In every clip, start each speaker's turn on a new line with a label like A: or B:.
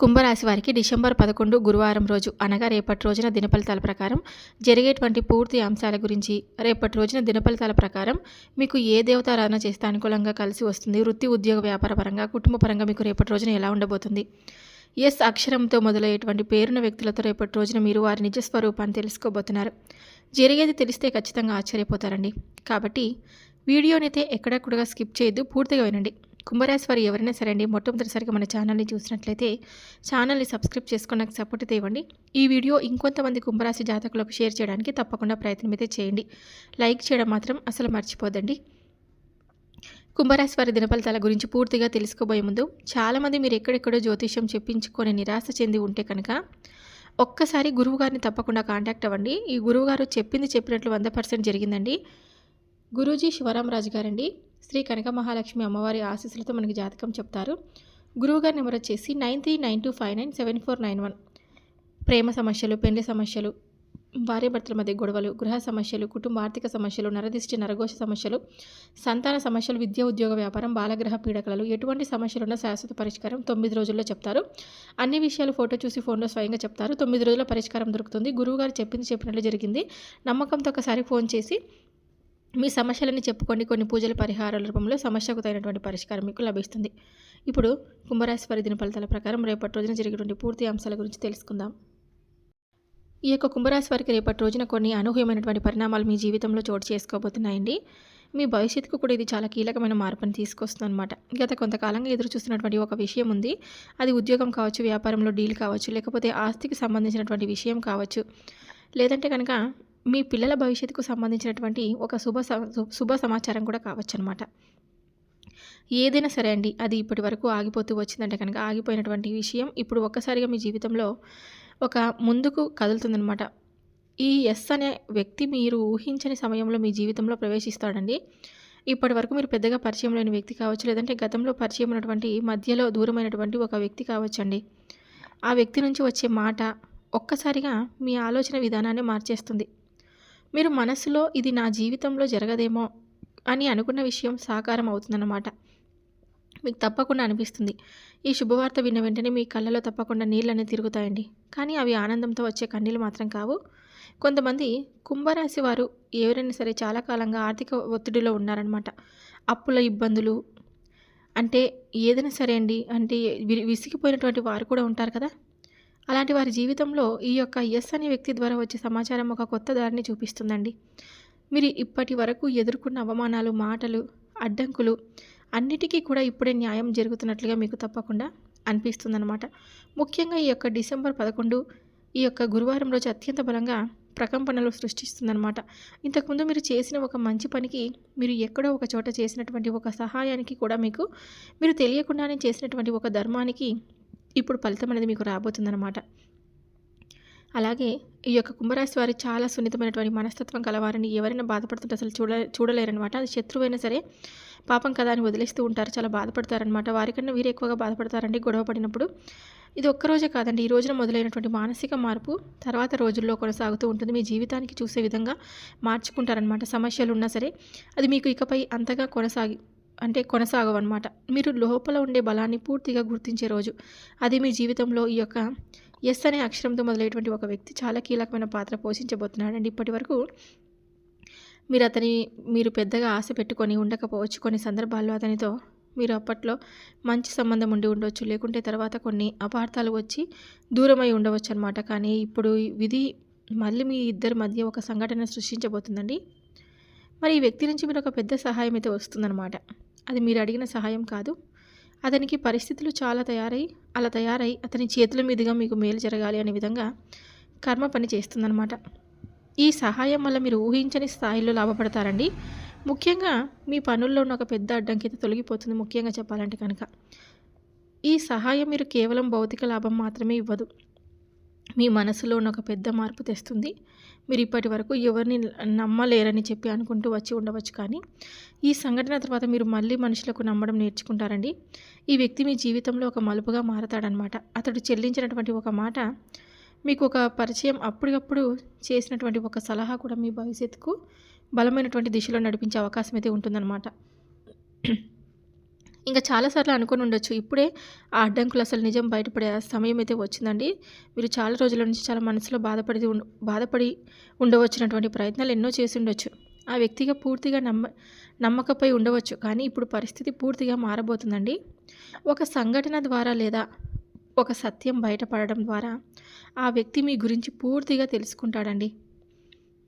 A: కుంభరాశి వారికి డిసెంబర్ పదకొండు గురువారం రోజు అనగా రేపటి రోజున దినఫలితాల ప్రకారం జరిగేటువంటి పూర్తి అంశాల గురించి రేపటి రోజున దినఫలితాల ప్రకారం మీకు ఏ దేవతారాధన చేస్తే అనుకూలంగా కలిసి వస్తుంది వృత్తి ఉద్యోగ వ్యాపార పరంగా కుటుంబ పరంగా మీకు రేపటి రోజున ఎలా ఉండబోతుంది? ఎస్ అక్షరంతో మొదలయ్యేటువంటి పేరున్న వ్యక్తులతో రేపటి రోజున మీరు వారి నిజ స్వరూపాన్ని తెలుసుకోబోతున్నారు. జరిగేది తెలిస్తే ఖచ్చితంగా ఆశ్చర్యపోతారండి. కాబట్టి వీడియోనైతే ఎక్కడెక్కడగా స్కిప్ చేయొద్దు పూర్తిగా వినండి. కుంభరాశి వారు ఎవరైనా సరే అండి మొట్టమొదటిసారిగా మన ఛానల్ని చూసినట్లయితే ఛానల్ని సబ్స్క్రైబ్ చేసుకుని నాకు సపోర్ట్ ఇవ్వండి ఈ వీడియో ఇంకొంతమంది కుంభరాశి జాతకులకు షేర్ చేయడానికి తప్పకుండా ప్రయత్నం అయితే చేయండి. లైక్ చేయడం మాత్రం అసలు మర్చిపోదండి కుంభరాశి వారి దినఫలితాల గురించి పూర్తిగా తెలుసుకోబోయే ముందు చాలామంది మీరు ఎక్కడెక్కడో జ్యోతిష్యం చెప్పించుకొని నిరాశ చెంది ఉంటే కనుక ఒక్కసారి గురువుగారిని తప్పకుండా కాంటాక్ట్ అవ్వండి. ఈ గురువుగారు చెప్పింది చెప్పినట్లు వంద పర్సెంట్ జరిగిందండి. గురూజీ శివరామరాజు గారండి. శ్రీ కనక మహాలక్ష్మి అమ్మవారి ఆశీస్సులతో మనకి జాతకం చెప్తారు. గురువుగారి నెంబర్ వచ్చేసి nine three nine two five nine seven four nine one. ప్రేమ సమస్యలు పెళ్ళి సమస్యలు భార్యాభర్తల మధ్య గొడవలు గృహ సమస్యలు కుటుంబ ఆర్థిక సమస్యలు నరదిష్టి నరఘోష సమస్యలు సంతాన సమస్యలు విద్య ఉద్యోగ వ్యాపారం బాలగ్రహ పీడకలలు ఎటువంటి సమస్యలున్న శాశ్వత పరిష్కారం తొమ్మిది రోజుల్లో చెప్తారు. అన్ని విషయాలు ఫోటో చూసి ఫోన్లో స్వయంగా చెప్తారు. తొమ్మిది రోజుల పరిష్కారం దొరుకుతుంది. గురువుగారు చెప్పింది చెప్పినట్లు జరిగింది. నమ్మకంతో ఒకసారి ఫోన్ చేసి మీ సమస్యలని చెప్పుకోండి కొన్ని పూజల పరిహారాల రూపంలో సమస్యకు తగినటువంటి పరిష్కారం మీకు లభిస్తుంది. ఇప్పుడు కుంభరాశి వారి ఫలితాల ప్రకారం రేపటి రోజున జరిగేటువంటి పూర్తి అంశాల గురించి తెలుసుకుందాం. ఈ యొక్క కుంభరాశి వారికి రేపటి రోజున కొన్ని అనూహ్యమైనటువంటి పరిణామాలు మీ జీవితంలో చోటు చేసుకోబోతున్నాయండి. మీ భవిష్యత్తుకు కూడా ఇది చాలా కీలకమైన మార్పుని తీసుకొస్తుంది అనమాట గత కొంతకాలంగా ఎదురు చూస్తున్నటువంటి ఒక విషయం ఉంది. అది ఉద్యోగం కావచ్చు వ్యాపారంలో డీల్ కావచ్చు లేకపోతే ఆస్తికి సంబంధించినటువంటి విషయం కావచ్చు. లేదంటే కనుక మీ పిల్లల భవిష్యత్తుకు సంబంధించినటువంటి ఒక శుభ శుభ సమాచారం కూడా కావచ్చు అనమాట ఏదైనా సరే అండి అది ఇప్పటి వరకు ఆగిపోతూ వచ్చిందంటే కనుక ఆగిపోయినటువంటి విషయం ఇప్పుడు ఒక్కసారిగా మీ జీవితంలో ఒక ముందుకు కదులుతుందనమాట ఈ ఎస్ అనే వ్యక్తి మీరు ఊహించని సమయంలో మీ జీవితంలో ప్రవేశిస్తాడండి. ఇప్పటి వరకు మీరు పెద్దగా పరిచయం లేని వ్యక్తి కావచ్చు లేదంటే గతంలో పరిచయం ఉన్నటువంటి మధ్యలో దూరమైనటువంటి ఒక వ్యక్తి కావచ్చండి. ఆ వ్యక్తి నుంచి వచ్చే మాట ఒక్కసారిగా మీ ఆలోచన విధానాన్ని మార్చేస్తుంది. మీరు మనసులో ఇది నా జీవితంలో జరగదేమో అని అనుకున్న విషయం సాకారం అవుతుందన్నమాట. మీకు తప్పకుండా అనిపిస్తుంది. ఈ శుభవార్త విన్న వెంటనే మీ కళ్ళలో తప్పకుండా నీళ్ళని తిరుగుతాయండి. కానీ అవి ఆనందంతో వచ్చే కన్నీళ్ళు మాత్రం కావు. కొంతమంది కుంభరాశి వారు ఎవరైనా సరే చాలా కాలంగా ఆర్థిక ఒత్తిడిలో ఉన్నారనమాట అప్పుల ఇబ్బందులు అంటే ఏదైనా సరే అండి అంటే విసిగిపోయినటువంటి వారు కూడా ఉంటారు కదా. అలాంటి వారి జీవితంలో ఈ యొక్క ఎస్ అనే వ్యక్తి ద్వారా వచ్చే సమాచారం ఒక కొత్త దారిని చూపిస్తుందండి. మీరు ఇప్పటి వరకు ఎదుర్కొన్న అవమానాలు మాటలు అడ్డంకులు అన్నిటికీ కూడా ఇప్పుడే న్యాయం జరుగుతున్నట్లుగా మీకు తప్పకుండా అనిపిస్తుందన్నమాట. ముఖ్యంగా ఈ యొక్క డిసెంబర్ పదకొండు ఈ యొక్క గురువారం రోజు అత్యంత బలంగా ప్రకంపనలు సృష్టిస్తుందన్నమాట. ఇంతకుముందు మీరు చేసిన ఒక మంచి పనికి మీరు ఎక్కడో ఒక చోట చేసినటువంటి ఒక సహాయానికి కూడా మీకు మీరు తెలియకుండానే చేసినటువంటి ఒక ధర్మానికి ఇప్పుడు ఫలితం అనేది మీకు రాబోతుందన్నమాట. అలాగే ఈ యొక్క కుంభరాశి వారి చాలా సున్నితమైనటువంటి మనస్తత్వం కలవారని ఎవరైనా బాధపడుతుంటే అసలు చూడ చూడలేరనమాట అది శత్రువైనా సరే పాపం కదా అని వదిలేస్తూ ఉంటారు చాలా బాధపడతారనమాట వారికన్నా వీరు ఎక్కువగా బాధపడతారండి గొడవ పడినప్పుడు. ఇది ఒక్కరోజే కాదండి ఈ రోజున మొదలైనటువంటి మానసిక మార్పు తర్వాత రోజుల్లో కొనసాగుతూ ఉంటుంది. మీ జీవితానికి చూసే విధంగా మార్చుకుంటారనమాట సమస్యలు ఉన్నా సరే అది మీకు ఇకపై అంతగా కొనసాగి అంటే కొనసాగవన్నమాట. మీరు లోపల ఉండే బలాన్ని పూర్తిగా గుర్తించే రోజు. అది మీ జీవితంలో ఈ యొక్క ఎస్ అనే అక్షరంతో మొదలైనటువంటి ఒక వ్యక్తి చాలా కీలకమైన పాత్ర పోషించబోతున్నాడండి. ఇప్పటి వరకు మీరు అతని మీరు పెద్దగా ఆశ పెట్టుకొని ఉండకపోవచ్చు. కొన్ని సందర్భాల్లో అతనితో మీరు అప్పట్లో మంచి సంబంధం ఉండి ఉండవచ్చు లేకుంటే తర్వాత కొన్ని అపార్థాలు వచ్చి దూరమై ఉండవచ్చు అనమాట కానీ ఇప్పుడు విధి మళ్ళీ మీ ఇద్దరి మధ్య ఒక సంఘటన సృష్టించబోతుందండి. మరి ఈ వ్యక్తి నుంచి మీరు ఒక పెద్ద సహాయం అయితే వస్తుందన్నమాట. అది మీరు అడిగిన సహాయం కాదు. అతనికి పరిస్థితులు చాలా తయారై అలా తయారై అతని చేతుల మీదుగా మీకు మేలు జరగాలి అనే విధంగా కర్మ పని చేస్తుందన్నమాట. ఈ సహాయం వల్ల మీరు ఊహించని స్థాయిలో లాభపడతారండి. ముఖ్యంగా మీ పనుల్లో ఉన్న ఒక పెద్ద అడ్డంకిత తొలగిపోతుంది ముఖ్యంగా చెప్పాలంటే కనుక. ఈ సహాయం మీరు కేవలం భౌతిక లాభం మాత్రమే ఇవ్వదు. మీ మనసులో ఒక పెద్ద మార్పు తెస్తుంది. మీరు ఇప్పటి వరకు ఎవరిని నమ్మలేరని చెప్పి అనుకుంటూ వచ్చి ఉండవచ్చు కానీ ఈ సంఘటన తర్వాత మీరు మళ్ళీ మనుషులకు నమ్మడం నేర్చుకుంటారండి. ఈ వ్యక్తి మీ జీవితంలో ఒక మలుపుగా మారతాడనమాట. అతడు చెల్లించినటువంటి ఒక మాట మీకు ఒక పరిచయం అప్పటికప్పుడు చేసినటువంటి ఒక సలహా కూడా మీ భవిష్యత్తుకు బలమైనటువంటి దిశలో నడిపించే అవకాశం అయితే ఉంటుందన్నమాట. ఇంకా చాలాసార్లు అనుకుని ఉండొచ్చు. ఇప్పుడే ఆ అడ్డంకులు అసలు నిజం బయటపడే సమయం అయితే వచ్చిందండి. మీరు చాలా రోజుల నుంచి చాలా మనసులో బాధపడి బాధపడి ఉండవచ్చినటువంటి ప్రయత్నాలు ఎన్నో చేసి ఉండొచ్చు. ఆ వ్యక్తిగా పూర్తిగా నమ్మ నమ్మకపై ఉండవచ్చు. కానీ ఇప్పుడు పరిస్థితి పూర్తిగా మారబోతుందండి. ఒక సంఘటన ద్వారా లేదా ఒక సత్యం బయటపడడం ద్వారా ఆ వ్యక్తి మీ గురించి పూర్తిగా తెలుసుకుంటాడండి.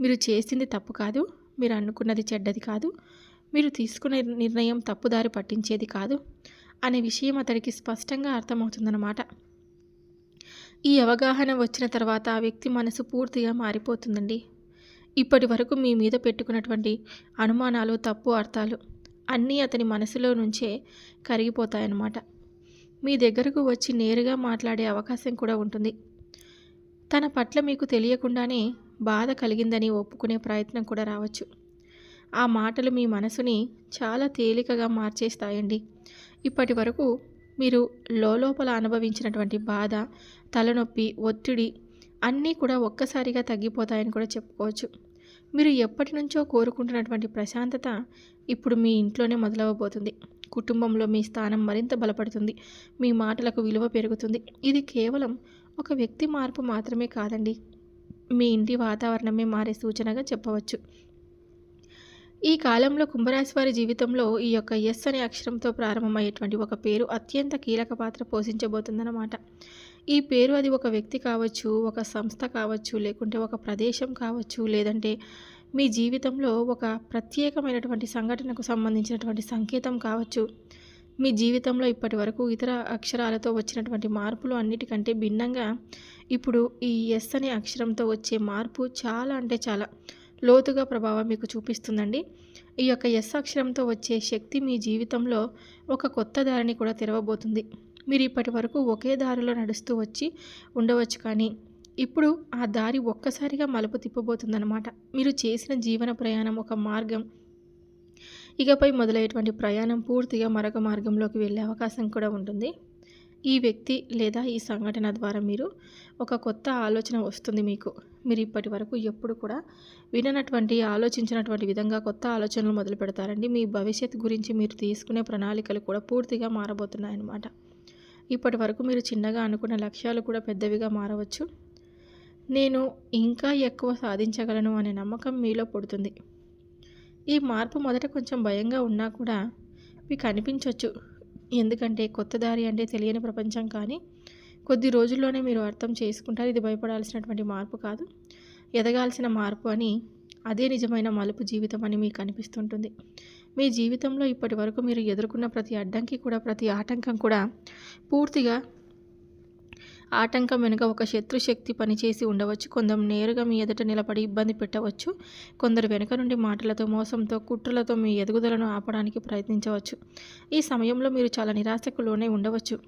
A: మీరు చేసింది తప్పు కాదు. మీరు అనుకున్నది చెడ్డది కాదు. మీరు తీసుకునే నిర్ణయం తప్పుదారి పట్టించేది కాదు అనే విషయం అతడికి స్పష్టంగా అర్థమవుతుందన్నమాట. ఈ అవగాహన వచ్చిన తర్వాత ఆ వ్యక్తి మనసు పూర్తిగా మారిపోతుందండి. ఇప్పటి వరకు మీ మీద పెట్టుకున్నటువంటి అనుమానాలు తప్పు అర్థాలు అన్నీ అతని మనసులో నుంచే కరిగిపోతాయన్నమాట. మీ దగ్గరకు వచ్చి నేరుగా మాట్లాడే అవకాశం కూడా ఉంటుంది. తన పట్ల మీకు తెలియకుండానే బాధ కలిగిందని ఒప్పుకునే ప్రయత్నం కూడా రావచ్చు. ఆ మాటలు మీ మనసుని చాలా తేలికగా మార్చేస్తాయండి. ఇప్పటి వరకు మీరు లోపల అనుభవించినటువంటి బాధ తలనొప్పి ఒత్తిడి అన్నీ కూడా ఒక్కసారిగా తగ్గిపోతాయని కూడా చెప్పుకోవచ్చు. మీరు ఎప్పటి నుంచో కోరుకుంటున్నటువంటి ప్రశాంతత ఇప్పుడు మీ ఇంట్లోనే మొదలవబోతుంది కుటుంబంలో మీ స్థానం మరింత బలపడుతుంది. మీ మాటలకు విలువ పెరుగుతుంది. ఇది కేవలం ఒక వ్యక్తి మార్పు మాత్రమే కాదండి. మీ ఇంటి వాతావరణమే మారే సూచనగా చెప్పవచ్చు. ఈ కాలంలో కుంభరాశి వారి జీవితంలో ఈ యొక్క ఎస్ అనే అక్షరంతో ప్రారంభమయ్యేటువంటి ఒక పేరు అత్యంత కీలక పాత్ర పోషించబోతుందన్నమాట. ఈ పేరు అది ఒక వ్యక్తి కావచ్చు ఒక సంస్థ కావచ్చు లేకుంటే ఒక ప్రదేశం కావచ్చు లేదంటే మీ జీవితంలో ఒక ప్రత్యేకమైనటువంటి సంఘటనకు సంబంధించినటువంటి సంకేతం కావచ్చు. మీ జీవితంలో ఇప్పటి వరకు ఇతర అక్షరాలతో వచ్చినటువంటి మార్పులు అన్నిటికంటే భిన్నంగా ఇప్పుడు ఈ ఎస్ అనే అక్షరంతో వచ్చే మార్పు చాలా అంటే చాలా. లోతుగా ప్రభావం మీకు చూపిస్తుందండి. ఈ యొక్క ఎస్ అక్షరంతో వచ్చే శక్తి మీ జీవితంలో ఒక కొత్త దారిని కూడా తెరవబోతుంది. మీరు ఇప్పటి వరకు ఒకే దారిలో నడుస్తూ వచ్చి ఉండవచ్చు కానీ ఇప్పుడు ఆ దారి ఒక్కసారిగా మలుపు తిప్పబోతుందన్నమాట. మీరు చేసిన జీవన ప్రయాణం ఒక మార్గం. ఇకపై మొదలయ్యేటువంటి ప్రయాణం పూర్తిగా మరొక మార్గంలోకి వెళ్ళే అవకాశం కూడా ఉంటుంది. ఈ వ్యక్తి లేదా ఈ సంఘటన ద్వారా మీరు ఒక కొత్త ఆలోచన వస్తుంది మీకు. మీరు ఇప్పటి వరకు ఎప్పుడు కూడా విననటువంటి ఆలోచించినటువంటి విధంగా కొత్త ఆలోచనలు మొదలు పెడతారండి. మీ భవిష్యత్తు గురించి మీరు తీసుకునే ప్రణాళికలు కూడా పూర్తిగా మారబోతున్నాయన్నమాట. ఇప్పటి వరకు మీరు చిన్నగా అనుకున్న లక్ష్యాలు కూడా పెద్దవిగా మారవచ్చు. నేను ఇంకా ఎక్కువ సాధించగలను అనే నమ్మకం మీలో పుడుతుంది. ఈ మార్పు మొదట కొంచెం భయంగా ఉన్నా కూడా మీకు అనిపించవచ్చు ఎందుకంటే కొత్త దారి అంటే తెలియని ప్రపంచం కానీ కొద్ది రోజుల్లోనే మీరు అర్థం చేసుకుంటారు. ఇది భయపడాల్సినటువంటి మార్పు కాదు. ఎదగాల్సిన మార్పు అని అదే నిజమైన మలుపు జీవితం అని మీకు అనిపిస్తుంటుంది. మీ జీవితంలో ఇప్పటి వరకు మీరు ఎదుర్కొన్న ప్రతి అడ్డంకి కూడా ప్రతి ఆటంకం కూడా పూర్తిగా ఆటంకం వెనుక ఒక శత్రుశక్తి పనిచేసి ఉండవచ్చు. కొందరు నేరుగా మీ ఎదుట నిలబడి ఇబ్బంది పెట్టవచ్చు. కొందరు వెనుక నుండి మాటలతో మోసంతో కుట్రలతో మీ ఎదుగుదలను ఆపడానికి ప్రయత్నించవచ్చు. ఈ సమయంలో మీరు చాలా నిరాశకు లోనే ఉండవచ్చు.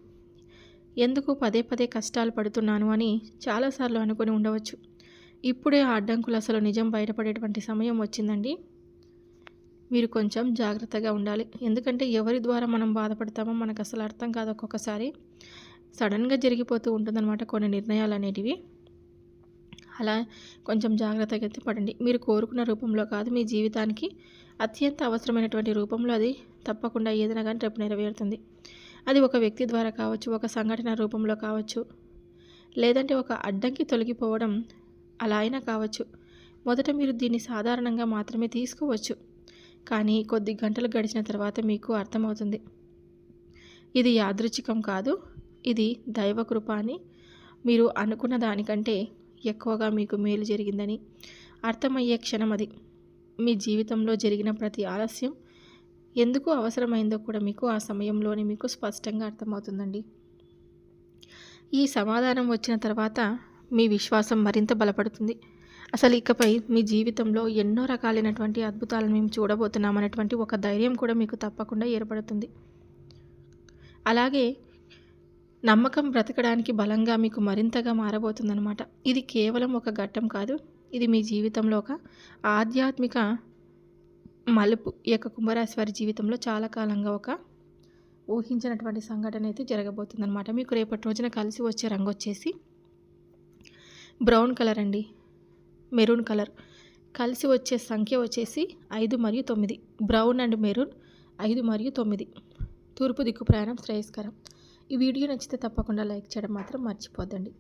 A: ఎందుకు పదే పదే కష్టాలు పడుతున్నాను అని చాలాసార్లు అనుకుని ఉండవచ్చు. ఇప్పుడే ఆ అడ్డంకులు అసలు నిజం బయటపడేటువంటి సమయం వచ్చిందండి. మీరు కొంచెం జాగ్రత్తగా ఉండాలి. ఎందుకంటే ఎవరి ద్వారా మనం బాధపడతామో మనకు అసలు అర్థం కాదు ఒక్కొక్కసారి. సడన్గా జరిగిపోతూ ఉంటుందన్నమాట కొన్ని నిర్ణయాలు అనేటివి. అలా కొంచెం జాగ్రత్తగా అయితే పడండి. మీరు కోరుకున్న రూపంలో కాదు మీ జీవితానికి అత్యంత అవసరమైనటువంటి రూపంలో అది తప్పకుండా ఏదైనా కానీ రేపు నెరవేరుతుంది. అది ఒక వ్యక్తి ద్వారా కావచ్చు ఒక సంఘటన రూపంలో కావచ్చు లేదంటే ఒక అడ్డంకి తొలగిపోవడం అలా అయినా కావచ్చు. మొదట మీరు దీన్ని సాధారణంగా మాత్రమే తీసుకోవచ్చు. కానీ కొద్ది గంటలు గడిచిన తర్వాత మీకు అర్థమవుతుంది. ఇది యాదృచ్ఛికం కాదు ఇది దైవకృప అని మీరు అనుకున్న దానికంటే ఎక్కువగా మీకు మేలు జరిగిందని అర్థమయ్యే క్షణం అది. మీ జీవితంలో జరిగిన ప్రతి ఆలస్యం ఎందుకు అవసరమైందో కూడా మీకు ఆ సమయంలోనే మీకు స్పష్టంగా అర్థమవుతుందండి. ఈ సమాధానం వచ్చిన తర్వాత మీ విశ్వాసం మరింత బలపడుతుంది. అసలు ఇకపై మీ జీవితంలో ఎన్నో రకాలైనటువంటి అద్భుతాలను మేము చూడబోతున్నామనేటువంటి ఒక ధైర్యం కూడా మీకు తప్పకుండా ఏర్పడుతుంది. అలాగే నమ్మకం బ్రతకడానికి బలంగా మీకు మరింతగా మారబోతుందన్నమాట. ఇది కేవలం ఒక ఘట్టం కాదు ఇది మీ జీవితంలో ఒక ఆధ్యాత్మిక మలుపు. ఈ యొక్క కుంభరాశి వారి జీవితంలో చాలా కాలంగా ఒక ఊహించినటువంటి సంఘటన అయితే జరగబోతుందన్నమాట. మీకు రేపటి రోజున కలిసి వచ్చే రంగు వచ్చేసి బ్రౌన్ కలర్ అండి. Maroon colour. కలిసి వచ్చే సంఖ్య వచ్చేసి ఐదు మరియు తొమ్మిది. బ్రౌన్ అండ్ మెరూన్ ఐదు మరియు తొమ్మిది. తూర్పు దిక్కు ప్రయాణం శ్రేయస్కరం. ఈ వీడియో నచ్చితే తప్పకుండా లైక్ చేయడం మాత్రం మర్చిపోద్దండి.